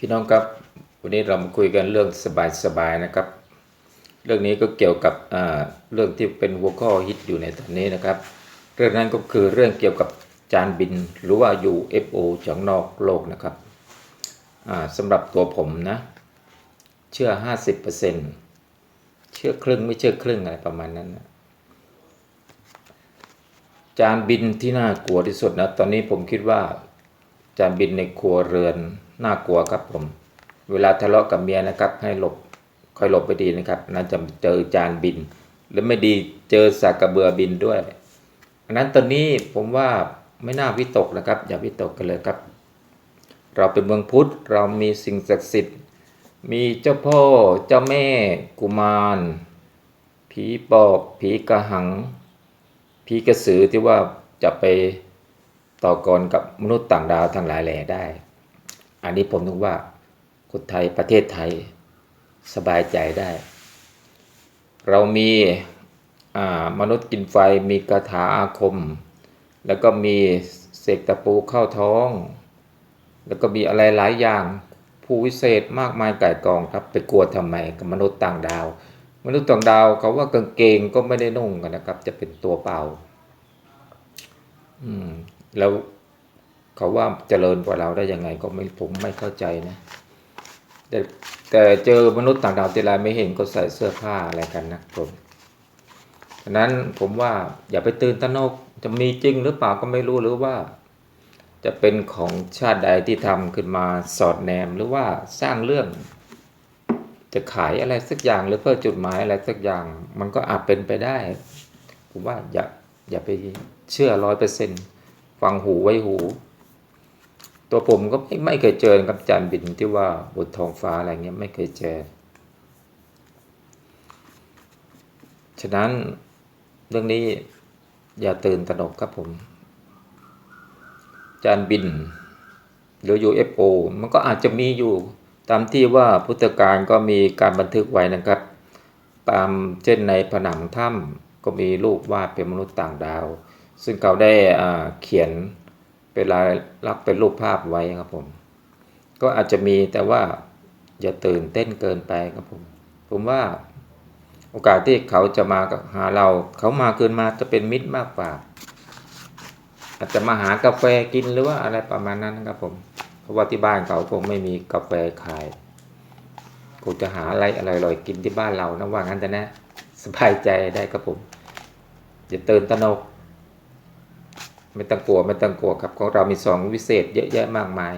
พี่น้องครับวันนี้เรามาคุยกันเรื่องสบายๆนะครับ เรื่องนี้ก็เกี่ยวกับเรื่องที่เป็นหัวข้อฮิตอยู่ในตอนนี้นะครับ เรื่องนั้นก็คือเรื่องเกี่ยวกับจานบินหรือว่า UFO จากนอกโลกนะครับสำหรับตัวผมนะ เชื่อ 50%เชื่อครึ่งไม่เชื่อครึ่งอะไรประมาณนั้นนะจานบินที่น่ากลัวที่สุดนะตอนนี้ผมคิดว่าจานบินในครัวเรือน น่ากลัวครับผม เวลาทะเลาะกับเมียนะครับ ให้หลบคอยหลบไปดีนะครับน่าจะเจอจานบิน หรือไม่ดีเจอสากกระเบือบินด้วยอันนั้นตอนนี้ผมว่าไม่น่าวิตกนะครับ อย่าวิตกกันเลยครับ เราเป็นเมืองพุทธเรามีสิ่งศักดิ์สิทธิ์ มีเจ้าพ่อเจ้าแม่กุมารผีปอบผีกระหังผีกระสือที่ว่าจะไปต่อกรกับมนุษย์ต่างดาวทั้งหลายแหล่ได้ อันนี้ผมนึกว่าคนไทยประเทศไทยสบายใจได้ เรามีมนุษย์กินไฟมีคาถาอาคม แล้วก็มีเสกตะปูเข้าท้อง แล้วก็มีอะไรหลายอย่างผู้วิเศษมากมายไก่ายกองครับไปกลัวทำไมกับมนุษย์ต่างดาว มนุษย์ต่างดาวเขาว่ากางเกงก็ไม่ได้นุ่งกันนะครับ จะเป็นตัวเปล่า อืม แล้ว เขาว่าเจริญกว่าเราได้ยังไงก็ไม่ผมไม่เข้าใจนะแต่แต่เจอมนุษย์ต่างดาวทีไรไม่เห็นก็ใส่เสื้อผ้าอะไรกันนะผมฉะนั้นผมว่าอย่าไปตื่นตระหนกจะมีจริงหรือเปล่าก็ไม่รู้หรือว่า จะเป็นของชาติใดที่ทำขึ้นมาสอดแนมหรือว่าสร้างเรื่อง จะขายอะไรสักอย่างหรือเพื่อจุดหมายอะไรสักอย่าง มันก็อาจเป็นไปได้ ผมว่าอย่าอย่าไปเชื่อร้อยเปอร์เซ็นฟังหูไว้หู ตัวผมก็ไม่ไม่เคยเจอกับจานบินที่ว่าบนท้องฟ้าอะไรเงี้ยไม่เคยเจอ ฉะนั้นเรื่องนี้อย่าตื่นตระหนกครับผม จานบินหรือ UFO มันก็อาจจะมีอยู่ตามที่ว่าพุทธการก็มีการบันทึกไว้นะครับ ตามเช่นในผนังถ้ำก็มีรูปวาดเป็นมนุษย์ต่างดาว ซึ่งเขาได้เขียน เป็นลายลักษณ์เป็นรูปภาพไว้ครับผม ก็อาจจะมีแต่ว่าอย่าตื่นเต้นเกินไปครับผม ผมว่าโอกาสที่เขาจะมาหาเราเขามาเกินมาจะเป็นมิตรมากกว่า อาจจะมาหากาแฟกินหรือว่าอะไรประมาณนั้นครับผมเพราะว่าที่บ้านเขาคงไม่มีกาแฟขายคงจะหาอะไรอร่อยๆกินที่บ้านเรานะว่างั้นแต่นะ สบายใจได้ครับผมอย่าตื่นตระหนก ไม่ต้องกลัวไม่ต้องกลัวครับของเรามีสองวิเศษเยอะแยะมากมาย